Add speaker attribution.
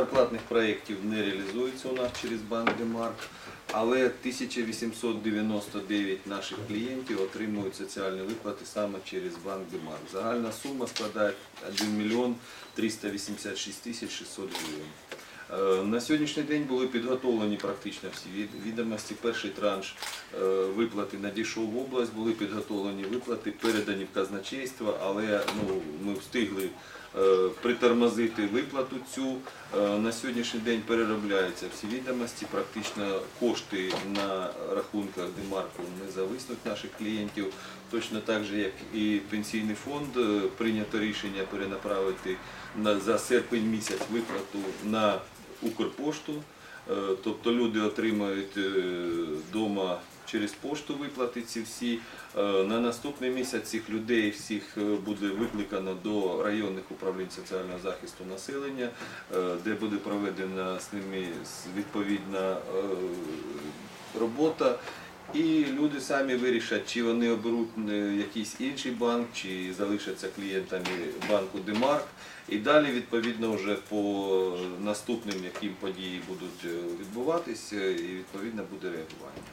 Speaker 1: зарплатних проєктів не реалізується у нас через банк Демарк, але 1899 наших клієнтів отримують соціальні виплати саме через банк Демарк. Загальна сума складає 1 мільйон 386 тисяч 600 гривень. Е, На сьогоднішній день були підготовлені практично всі від- відомості. Перший транш виплати надійшов в область, були підготовлені виплати, передані в казначейство, але ну, ми встигли е, притормозити виплату цю. Е, На сьогоднішній день переробляються всі відомості, практично кошти на рахунках Демарку не зависнуть наших клієнтів. Точно так же, як і пенсійний фонд, е, прийнято рішення перенаправити на, за серпень місяць виплату на Укрпошту. Е, Тобто люди отримають вдома через пошту виплати ці всі. Е, На наступний місяць цих людей всіх е, буде викликано до районних управлінь соціального захисту населення, е, де буде проведена з ними відповідна е, робота. І люди самі вирішать, чи вони оберуть е, якийсь інший банк, чи залишаться клієнтами банку Демарк. І далі, відповідно, вже по наступним, яким події будуть е, відбуватись, е, і відповідно буде реагування.